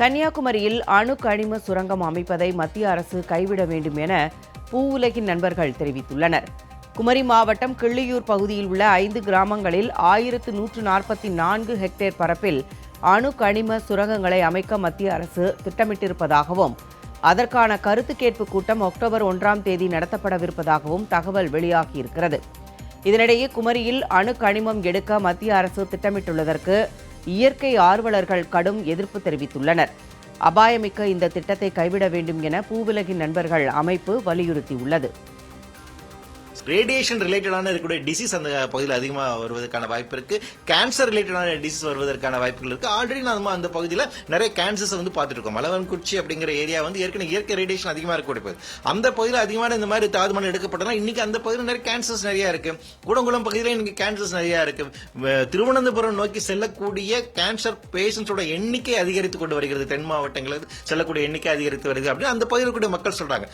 கன்னியாகுமரியில் அணு கனிம சுரங்கம் அமைப்பதை மத்திய அரசு கைவிட வேண்டும் என பூவுலகின் நண்பர்கள் தெரிவித்துள்ளனர். குமரி மாவட்டம் கிள்ளியூர் பகுதியில் உள்ள ஐந்து கிராமங்களில் ஆயிரத்து நூற்று நாற்பத்தி நான்கு ஹெக்டேர் பரப்பில் அணு கனிம சுரங்கங்களை அமைக்க மத்திய அரசு திட்டமிட்டிருப்பதாகவும் அதற்கான கருத்து கேட்பு கூட்டம் அக்டோபர் ஒன்றாம் தேதி நடத்தப்படவிருப்பதாகவும் தகவல் வெளியாகியிருக்கிறது. இதனிடையே குமரியில் அணு கனிமம் எடுக்க மத்திய அரசு திட்டமிட்டுள்ளதற்கு இயற்கை ஆர்வலர்கள் கடும் எதிர்ப்பு தெரிவித்துள்ளனர். அபாயமிக்க இந்த திட்டத்தை கைவிட வேண்டும் என பூவிலகின் நண்பர்கள் அமைப்பு வலியுறுத்தியுள்ளது. ரேடியேஷன் ரிலேட்டடான இருக்கக்கூடிய டிசீஸ் அந்த பகுதியில் அதிகமாக வருவதற்கான வாய்ப்பு இருக்கு. கேன்சர் ரிலேட்டடான டிசீஸ் வருவதற்கான வாய்ப்புகள் இருக்கு. ஆல்ரெடி நம்ம அந்த பகுதியில் நிறைய கேன்சர்ஸ் வந்து பார்த்துட்டு இருக்கோம். மலவன்குறிச்சி அப்படிங்கிற ஏரியா வந்து ஏற்கனவே இயற்கை ரேடியேஷன் அதிகமாக இருக்கக்கூடிய பகுதி. அந்த பகுதியில் அதிகமான இந்த மாதிரி தாது மணல் எடுக்கப்பட்டனா இன்னைக்கு அந்த பகுதியில் நிறைய கேன்சர்ஸ் நிறைய இருக்கு. கூடங்குளம் பகுதியில் இன்னைக்கு கேன்சர்ஸ் நிறைய இருக்கு. திருவனந்தபுரம் நோக்கி செல்லக்கூடிய கேன்சர் பேஷண்ட்ஸோட எண்ணிக்கை அதிகரித்து கொண்டு வருகிறது. தென் மாவட்டங்களுக்கு செல்லக்கூடிய எண்ணிக்கை அதிகரித்து வருது அப்படின்னு அந்த பகுதியில் கூடிய மக்கள் சொல்றாங்க.